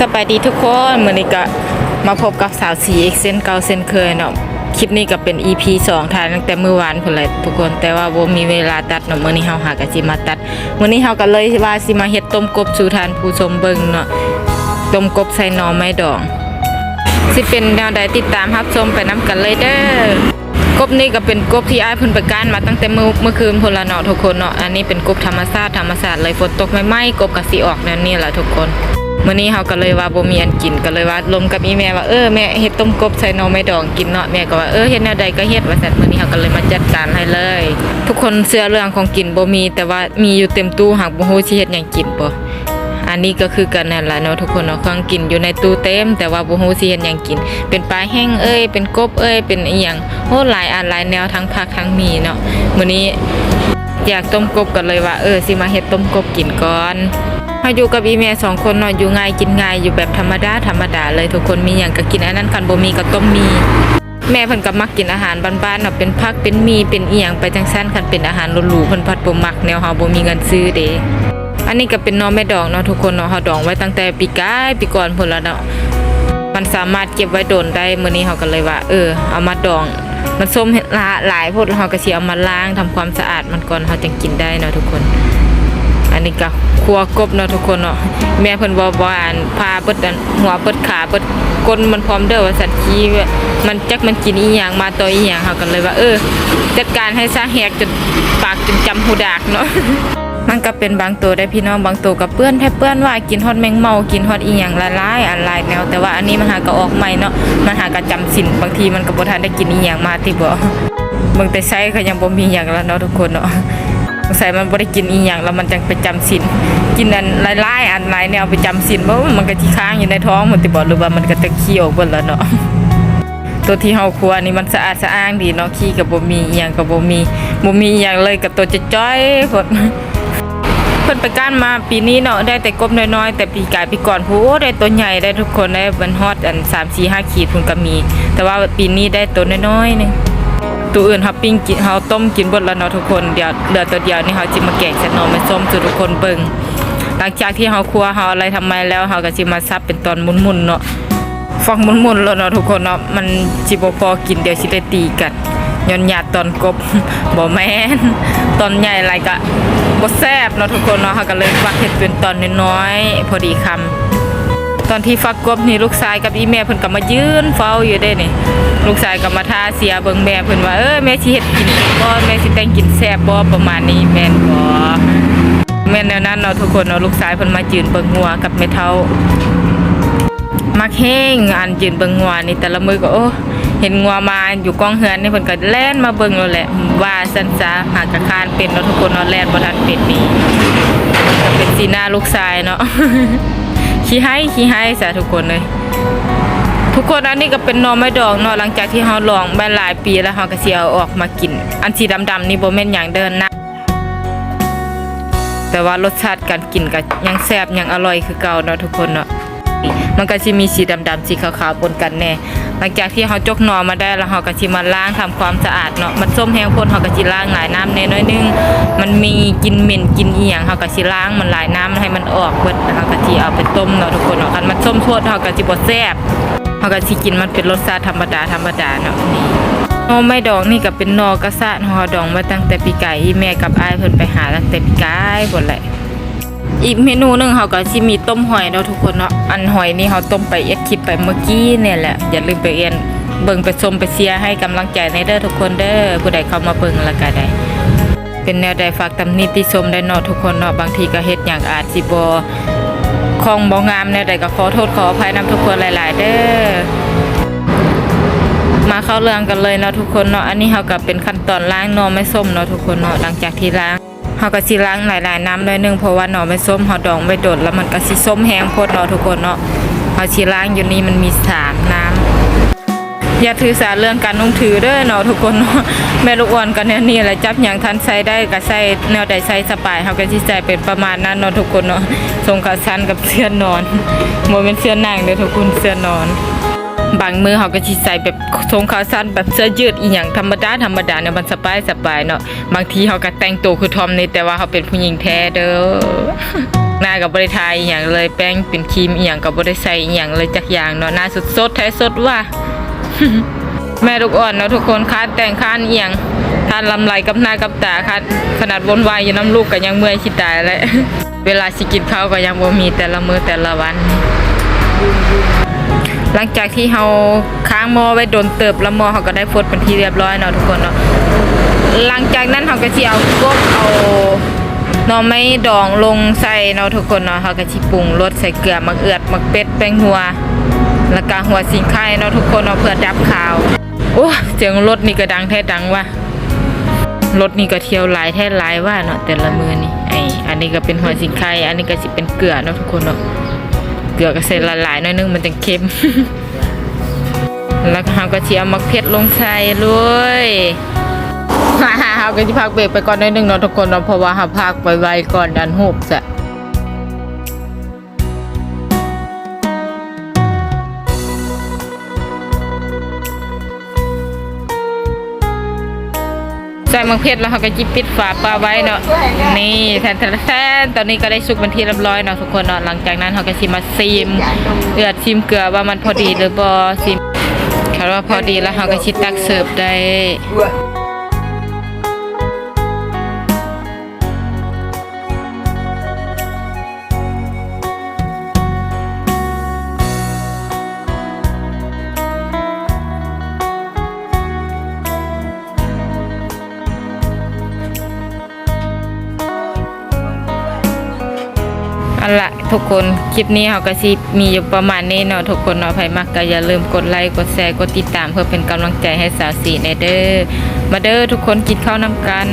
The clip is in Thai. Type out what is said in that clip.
สบายดีทุกคนมื้อนี้ก็มาพบกับสาวสีอีกเส้นเก่าเส้นเคยเนาะคลิปนี้ก็เป็น EP 2ถ่ายตั้งแต่เมื้อวานพุ่นแหละทุกคนแต่ว่าบ่มีเวลาตัดเนาะมื้อนี้เฮาหาก็สิมาตัดมื้อนี้เฮาก็เลยว่าสิมาเฮ็ดต้มกบสู่ทานผู้ชมเบิ่งเนาะต้มกบใส่หน่อไม้ดองสิเป็นแนวใดติดตามรับชมไปนํกันเลยเด้อ กบนี่ก็เป็นกบที่อ้ายเพิ่นประกันมาตั้งแต่เมื่อเมื่อคืนพุ่นลเนาะทุกคนเนาะอันนี้เป็นกบธรรมชาติธรรมชาติเลยฝนตกใหม่กบก็สิออกแนวนี้แหละทุกคนมื่อนี้เขาก็เลยว่าบ่มีอันกินก็เลยว่าลมกับอีแม่ว่าเออแม่เฮ็ดต้มกบใส่น่อไม้ดองกินเนาะแม่ก็ว่าเออเฮ็ดแนวใดก็เฮ็ดว่าซั่นมื้อนี้เขาก็เลยมาจัดการให้เลย ทุกคนเชื่อเรื่องของกินบ่มีแต่ว่ามีอยู่เต็มตู้หากบ่ฮู้สิเฮ็ดหยังกินบ่ อันนี้ก็คือกันนั่นล่ะเนาะทุกคนเนาะของกินอยู่ในตู้เต็ม แต่ว่าบ่ฮู้สิเฮ็ดหยังกิน เป็นปลาแห้งเอ้ยเป็นกบเอ้ยเป็นอีหยังโหหลายอันหลายแนวทั้งผักทั้งมีเนาะมื้อนี้อยากต้มกบกันเลยว่าเออสิมาเฮ็ดต้มกบกินก่อนเฮาอยู่กับอีแม่สองคนเนาะอยู่ง่ายกินง่ายอยู่แบบธรรมดาธรรมดาเลยทุกคนมีหยังก็กินอันนั้นคันบ่มีก็ต้มมีแม่เพิ่นก็มักกินอาหารบ้านๆเนาะเป็นผักเป็นมีเป็นอียงไปจังซั่นคันเป็นอาหารหรูๆเพิ่นพัดบ่มักแนวเฮาบ่มีเงินซื้อเด้ อันนี้ก็เป็นน้อแม่ดองเนาะทุกคนเนาะเฮาดองไว้ตั้งแต่ปีกายปีก่อนพุ่นแล้วเนาะมันสามารถเก็บไว้โดนได้มื้อนี้เฮาก็เลยว่า เออ เอามาดอง มันส้มหลาหลายพดแล้วเฮาก็สิเอามาล้างทำความสะอาดมันก่อนเฮาจึงกินได้เนาะทุกคน อันนี้ก็ครัวกบเนาะทุกคนเนาะแม่เพิ่นบ่บ่อ่านพาเบิดหัวเบิดขาเบิดก้นมันพร้อมเด้อว่าสัตว์ขี้ว่มันจักมันกินอีหยังมาต่ออีหยังเฮาก็เลยว่า เออจัดการให้ซะแหกจนปากจนจำหูดากเนาะ มันก็เป็นบางตัวได้พี่น้องบางตัวกับเปื้อนแทบเปื้อนว่ากินฮอดแมงเมากินฮอดอีหยังละลายอันลายแนว แต่ว่าอันนี้มันหาก็ออกใหม่เนาะมันหากระจำสินบางทีมันก็บ่ทันได้กินอีหยังมาที่บ่เบิ่งแต่ไสก็ยังบ่มีหยังล้วเนาะทุกคนเนาะสงสัยมันบ่ได้กินอีหยังแล้วมันจังไปจำสินกินอันหลายๆอันหลายแนวไปจำสินบ่มันก็สิค้างอยู่ในท้องมันติบ่หรือว่ามันก็จะเคี้ยวเบิดแล้วเนาะตัวที่เฮาครัวนี่มันสะอาดสะอ้างดีเนาะขี้ก็บ่มีอีหยังก็บ่มีบ่มีอีหยังเลยกับตัวจะจ้อยพด พิ่นไปก้านมาปีนี้เนาะได้แต่กบน้อยๆ แต่ปีกายปีก่อนผู้ได้ตัวใหญ่ได้ทุกคนได้บันฮอดอัน3 4 5ขีดเพิ่นก็มี แต่ว่าปีนี้ได้ตัวน้อยๆนึงตัวอื่นเฮาปิ้งกินเฮาต้มกินเบิดแล้วเนาะทุกคนเดี๋ยวเหลือตัวเดียวนี่เฮาสิมาแกงใส่หน่อไม้ส้มสู่ทุกคนเบิ่งหลังจากที่เฮาคั่วเฮาอะไรทำไมแล้วเฮาก็สิมาซับเป็นตอนมุนๆเนาะฟังมุนๆแล้วเนาะทุกคนเนาะมันสิบ่พอกินเดี๋ยวสิได้ตีกัน ย้อนหยาดตอนกบบ่แมนตอนใหญ่หลายก็บ่แซบเนาะทุกคนเนาะเขาก็เลยฟักเห็ดเป็นตอนน้อยๆพอดีคำตอนที่ฟักกบนี่ลูกชายกับอีแม่เพิ่นก็มายืนเฝ้าอยู่ได้นี่ลูกชายก็มาท่าเสียเบิ่งแม่เพิ่นว่าเออแม่สิเฮ็ดกินบ่แม่สิแต่งกินแซ่บบ่ประมาณนี้แม่นบ่แม่นแนวนั้นเนาะทุกคนเนาะลูกชายเพิ่นมายืนเบิ่งงัวกับแม่เฒ่ามักแห้งอันยืนเบิ่งงัวนี่แต่ละมือก็โอ้ เห็นงัวมาอยู่กองเฮือนนี่เพิ่นก็แล่นมาเบิ่งแล้วแหละ ว่าซั่นซะหากะคานเป็นเนาะทุกคนเนาะแล่นบ่ทันเป็นนี่ก็เป็นสีหน้าลูกชายเนาะขี้ให้ขี้ให้ซะทุกคนเลยทุกคนอันนี้ก็เป็นนอไม้ดอกเนาะหลังจากที่เฮาลองมาหลายปีแล้วเฮาก็สิเอาออกมากิน อันสีดำๆนี่บ่แม่นหยังเดินนะแต่ว่ารสชาติการกินก็ยังแซ่บยังอร่อยคือเก่าเนาะทุกคนเนาะมันก็สิมีสีดำๆสีขาวๆปนกันแน่ หลังจากที่เฮาจกหนอมาได้แล้วเฮาก็สิมาล้างทำความสะอาดเนาะมันส้มแห้งพ่นเฮาก็สิล้างหลายน้ำแน่น้อยนึงมันมีกินเหม็นกินเอียงเฮาก็สิล้างมันหลายน้ำให้มันออกเบิดเฮาก็สิเอาไปต้มเนาะทุกคนเนาะคันมันส้มโทษเฮาก็สิบ่แซ่บเฮาก็สิกินมันเป็นรสชาติธรรมดาธรรมดาเนาะนี่นอไม้ดองนี่ก็เป็นนอกระสะหอดองมาตั้งแต่ปีไก่แม่กับอ้ายเพิ่นไปหาตั้งแต่ปีไก่พุ่นแหละ อีกเมนูหนึ่งเขาก็สิมีต้มหอยเนาะทุกคนเนาะอันหอยนี่เขาต้มไปเอ็ดคลิปไปเมื่อกี้เนี่ยแหละอย่าลืมไปเอียนเบิ่งไปชมไปเชียร์ให้กำลังใจในเด้อทุกคนเด้อผู้ใดเข้ามาเบิ่งล้วก็ได้ เป็นแนวใดฝากตำหนิติชมได้เนาะทุกคนเนาะบางทีก็เฮ็ดอย่างอาจสิบ่คลองบ่งามแนวใดก็ขอโทษขออภัยนํทุกคนหลาย ๆ เด้อมาเข้าเรื่องกันเลยเนาะทุกคนเนาะอันนี้เขาก็เป็นขั้นตอนล้างนอไม้ส้มเนาะทุกคนเนาะหลังจากที่ล้าง เขาก็สิล้างหลายๆน้ำหน่อยนึงเพราะว่าหน่อไม้ส้มเขาดองไม่โดดแล้วมันก็สิส้มแห้งโพดเนาะทุกคนเนาะเขาสิล้างอยู่นี่มันมีสามน้ำอย่าถือสาเรื่องการนุ่งถือเด้อเนาะทุกคนเนาะแม่ลูกอ่อนกันเนี่ยนี่แหละจับอย่างทันใส่ได้ก็ใส่แนวใดใส่สบายเขาก็สิใส่เป็นประมาณนั้นเนาะทุกคนเนาะทรงขาสั้นกับเสื้อนอนโมเป็นเสื้อนั่งเด้อทุกคนเสื้อนอน บางมือเขาก็สิใส่แบบทรงขาสั้นแบบเสื้อยืดอีหยังธรรมดาธรรมดาเนี่ยมันสบายสบายเนาะบางทีเขาก็แต่งตัวคือทอมนี่แต่ว่าเขาเป็นผู้หญิงแท้เด้อในน้ากับบริทายอหย่างเลยแป้งเป็นครีมอหย่างกับบริใส่อหย่างเลยจักอย่างเนาะหน้าสดสดแท้สดว่า แม่ลูกอ่อนเนาะทุกคนคาดแต่งคานเอียงทานลำไรกับหน้ากับตาคัดขนาดวนวายอยู่น้ำลูกก็ยังเมื่อยขี้ตายแล้วเวลาสิกินข้าวก็ยังบ่มีแต่ละมือแต่ละวัน หลังจากที่เฮาค้างหม้อไว้โดนเติบแล้วหม้อเขาก็ได้ฟดเป็นที่เรียบร้อยเนาะทุกคนเนาะหลังจากนั้นเขาก็สิเอากบเอาหน่อไม้ดองลงใส่เนาะทุกคนเนาะเขาก็สิปรุงรสใส่เกลือมักเอือดมักเป็ดแป้งหัวแล้วก็หัวสิงไข่เนาะทุกคนเนาะเพื่อดับขาวโอ้เสียงรถนี่ก็ดังแท้ดังว่ะรถนี่ก็เที่ยวหลายแท้หลายว่าเนาะแต่ละมือนี่ไออันนี้ก็เป็นหัวสิงไข่อันนี้ก็สิเป็นเกลือเนาะทุกคนเนาะ เกลือก็ใส่ละลายน้อยนึงมันจะเค็ม แล้วเราก็สิเอามักเพ็ดลงใส่เลยฮ่ากระเราก็จะพักเบรกไปก่อนน้อยนึงเนาะทุกคนเนาะเพราะว่าเราพักไปไวก่อนดันหุบจะ ใส่มักเพชรแล้วเราก็จิปิดฝาปลาไว้เนาะนี่แทนแทนแทนตอนนี้ก็ได้สุกเป็นที่เรียบร้อยเนาะทุกคนเนาะหลังจากนั้นเราก็สิมาซีมเลือดซิมเกลือว่ามันพอดีหรือบ่ซิมคาดว่าพอดีแล้วเราก็ชิดตักเสิร์ฟได้ ละทุกคนคลิปนี้เขาก็สิมีอยู่ประมาณนี้เนาะทุกคนเนาะใครมักก็อย่าลืมกดไลค์กดแชร์กดติดตามเพื่อเป็นกำลังใจให้สาวสีในเด้อมาเด้อทุกคนกินข้าวนำกัน